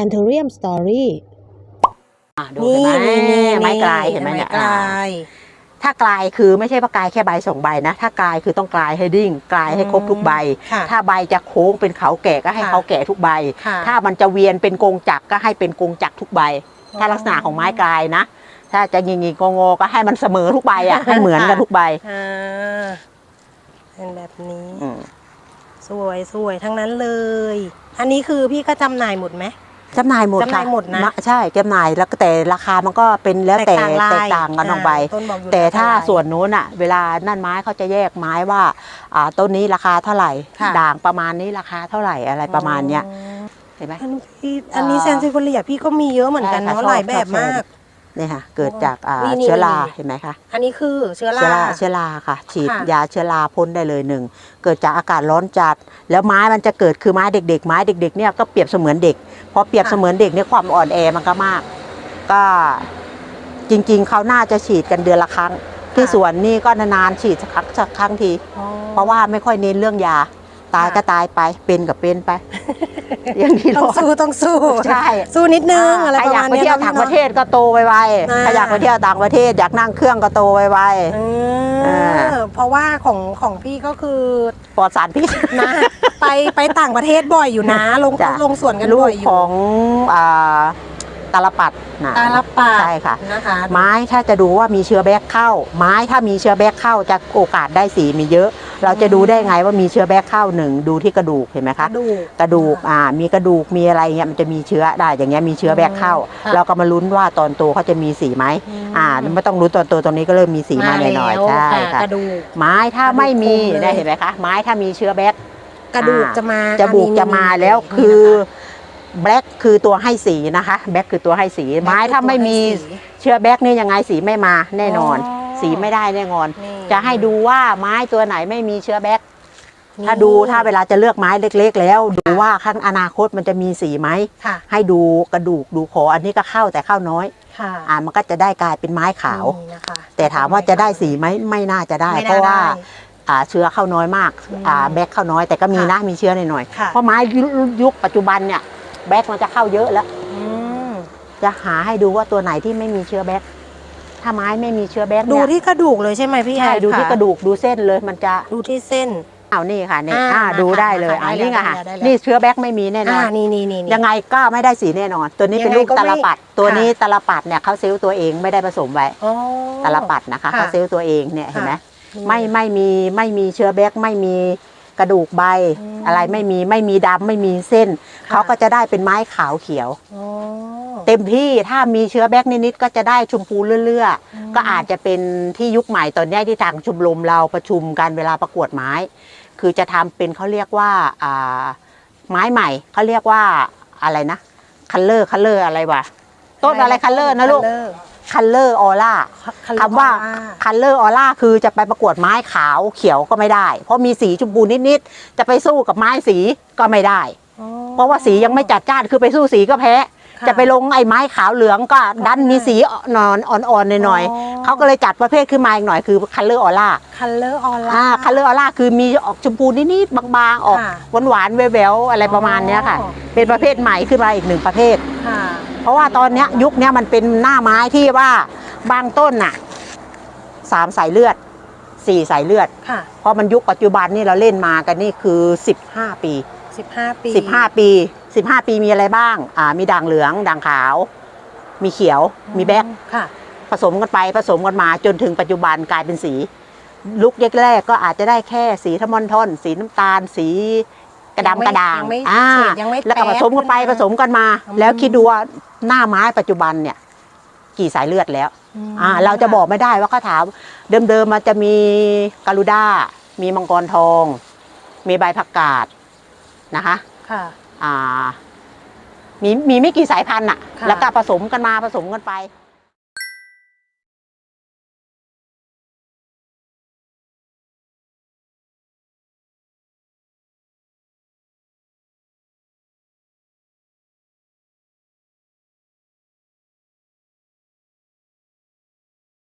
Anthurium Story อะดูเห็นไหมนี่นี่นี่ไม้กลายเห็นไหมเนี่ยไม้กลายถ้ากลายคือไม่ใช่ว่ากลายแค่ใบสองใบนะ ถ้ากลายคือต้องกลายให้ดิ้งกลายให้ครบทุกใบ ค่ะ ถ้าใบจะโค้งเป็นเขาแก่ก็ให้ค่ะ เขาแก่ทุกใบ ค่ะ ถ้ามันจะเวียนเป็นกงจักรก็ให้เป็นกงจักรทุกใบ ถ้าลักษณะของไม้กลายนะ ถ้าจะงิงๆงงๆก็ให้มันเสมอทุกใบอะให้เหมือนกันทุกใบอ่าเป็นแบบนี้ อืมสวยสวยทั้งนั้นเลย อันนี้คือพี่ก็จำหน่ายหมดไหม จำหน่ายหมดจำหน่ายค่หมดนะใช่จำหน่ายแล้วก็แต่ราคามันก็เป็นแล้วแต่ลแตยกต่างกันออกไปาต้นบอกอยู่แต่ล้วถ้าลยส่วนนู้นอะ เวลานั่นไม้เขาจะแยกไม้ว่าอ่าต้นนี้ราคาเท่าไหร่ค่ะด่างประมาณนี้ราคาเท่าไหร่อะไรประมาณเนี้ยอ๋อเห็นไหมอันนี้อันนี้เซนซิฟเลียพี่ก็มีเยอะเหมือนกันใช่เนาะค่ะหลายชอบแบบชอบมาก นี่ค่ะเกิดจากอ่านี่นี่เชื้อรานี่ เห็นไหมคะอันนี้คือเชื้อเชื้อราราเชื้อราค่ะ ฉีดค่ะ ยาเชื้อราพ่นได้เลยหนึ่งเกิดจากอากาศร้อนจัด แล้วไม้มันจะเกิดคือไม้เด็ก ๆ ไม้เด็ก ๆ เนี่ยก็เปรียบเสมือนเด็กพอเปรียบเสมือนเด็กเนี่ยความอ่อนแอมันก็มาก ก็จริงๆเขาน่าจะฉีดกันเดือนละครั้ง ที่สวนนี่ก็นานๆฉีดสักครั้งสักครั้งที อ๋อเพราะว่าไม่ค่อยเน้นเรื่องยา ตายค่ะก็ตายไปเป็นก็เป็นไป อย่างที่ต้องเราสู้ต้องสู้ใช่ สู้นิดนึงอะไรใครประอยามาณกไปนี้เที่ยวต่างประเทศก็โตไวอ่าๆใครอยากไปเที่ยวต่างประเทศอยากนั่งเครื่องก็โตไว เออ่าอเพราะว่าของของพี่ก็คือๆปลอดสารพิษ นะ ไปไปต่างประเทศบ่อยอยู่นะ ลงจ้ะ ลงสวนกันลูบ่กอยอยู่ของอ่าตาลปัดนะตาลปาดใช่ค่ะ นะคะไม้ถ้าจะดูว่ามีเชื้อแบคเข้า ไม้ถ้ามีเชื้อแบคเข้าจะโอกาสได้สีมีเยอะ เราจะดูได้ไงว่ามีเชื้อแบคเข้าหนึ่งดูที่กระดูกเห็นไหมกคะระดูกกระดูกอ่ามีกระดูกมีอะไรเงี้ยมันจะมีเชื้อได้อย่างเงี้ยมีเชื้อแบคเข้าค่ะเราก็มาลุ้นว่าตอนโตเขาจะมีสีไหมมอ่าไม่ต้องลุ้นตอนโตตรงนี้ก็เริ่มมีสีมาหน่อยๆแล้วใช่ค่ะค่ะกระดูกไม้ถ้าไม่มีกระดูกคมเลยได้เห็นไหมคะไม้ถ้ามีเชื้อแบคกระดูกอ่าจะมาจะบุกอันนี้จะมาแล้วคือแบล็คคือตัวให้สีนะคะแบล็คคือตัวให้สีไม้ถ้าไม่มีเชื้อแบล็คนี่ยังไงสีไม่มาแน่นอน สีไม่ได้แน่นอนนี่ จะให้ดูว่าไม้ตัวไหนไม่มีเชื้อแบล็คนี่ถ้าดูถ้าเวลาจะเลือกไม้เล็ก ๆ แล้ว ดูว่าข้างอนาคตมันจะมีสีไหมค่ะให้ดูกระดูกดูขออันนี้ก็เข้าแต่เข้าน้อยค่ะอ่ามันก็จะได้กลายเป็นไม้ขาวนี่นะคะแต่ถามว่าจะได้สีไหมไม่น่าจะได้ไม่เพราะว่าได้อ่าเชื้อเข้าน้อยมากอืมอ่าแบล็คเข้าน้อยแต่ก็มีค่ะนะมีเชื้อหน่อยๆค่ะเพราะไม้ยุยุคปัจจุบันเนี่ยแบล็คมันจะเข้าเยอะแล้วอืมจะหาให้ดูว่าตัวไหนที่ไม่มีเชื้อแบล็ค ถ้าไม้ไม่มีเชื้อแบล็คดูเนี่ยที่กระดูกเลยใช่ไหมพี่ใช่แอนดูที่ค่กระดูกดูเส้นเลยมันจะดูที่เส้น เอานี่ค่ะเนี่ยอ่าอ่าดูได้เลยค่ะอันได้นี้ไงแล้วค่ะได้แล้ว นี่เชื้อแบล็คไม่มีแน่นอ่าอนนี่นี่นี่นี่ ยังไงก็ไม่ได้สีแน่นอน ตัวนี้เป็นยังไงลูกก็ไม่ตาลปัด ตัวนี้ค่ะตาลปัดเนี่ยเขาเซลล์ตัวเองไม่ได้ผสมไว้อ๋อ ตาลปัดนะคะค่ะเขาเซลล์ตัวเองเนี่ยเห็นไหมนี่ไม่ไม่มีไม่มีเชื้อแบล็คไม่มี กระดูกใบอืม อะไรไม่มีไม่มีดำไม่มีเส้นค่ะเขาก็จะได้เป็นไม้ขาวเขียวอ๋อเต็มที่ถ้ามีเชื้อแบล็คนิดๆก็จะได้ชมพูเลื่ออืม ๆก็อาจจะเป็นที่ยุคใหม่ตอนเนี้ยที่ทางชมรมเราประชุมกันเวลาประกวดไม้ คือจะทำเป็นเขาเรียกว่าอ่าไม้ใหม่เขาเรียกว่าอะไรนะคัลเลอร์คัลเลอร์อะไรวะต้นอะไรคัลเลอร์นะลูก Color คัลเลอร์ออร่า Color คำว่า Aura คัลเลอร์ออร่าคือจะไปประกวดไม้ขาวเขียวก็ไม่ได้ เพราะมีสีชมพูนิดๆจะไปสู้กับไม้สีก็ไม่ได้ อ๋อ เพราะว่าสียังไม่จัดจ้านคือไปสู้สีก็แพ้ ค่จะไปลงไอ้ไม้ขาวเหลืองก็ดันมีสีนอนอ่อนๆหน่อยอ๋อ ๆเขาก็เลยจัดประเภทขึ้นมาอีกหน่อยคือคัลเลอร์ออร่า Color Aura อ่าคัลเลอร์ออร่าคือมีออกชมพูนิดๆบางๆ ออกค่ะหวานๆแววๆอะไรประมาณเนี้ยค่ะ อ๋อ เป็นประเภทใหม่ขึ้นมาอีกหนึ่งประเภท ค่ะ เพราะว่าตอนเนี้ยยุคเนี้ยมันเป็นหน้าไม้ที่ว่าบางต้นน่ะสามสายเลือดสี่สายเลือดค่ะเพราะมันยุคปัจจุบันนี่เราเล่นมากันนี่คือ15ปี15ปี15ปี15ปีมีอะไรบ้างอ่ามีด่างเหลืองด่างขาว มีเขียวมีแบ็คค่ะผสมกันไปผสมกันมาจนถึงปัจจุบันกลายเป็นสีลุกแรกๆก็อาจจะได้แค่สีทมอนทอน สีน้ำตาลสี กระดำกระด่างยังไม่อ่าเฉดยังไม่แล้วก็ผสมกันไปแป๊ดผสมกันมา อืม แล้วคิดดูว่าหน้าไม้ปัจจุบันเนี่ย กี่สายเลือดแล้ว มอ่าเราจะบอกไม่ได้ว่าเขาถามเดิมๆมันจะมีกาลูด้า มีมังกรทอง มีใบผักกาดนะคะค่ะ อ่ามีมีไม่กี่สายพันธุ์อะค่ะ แล้วก็ผสมกันมาผสมกันไป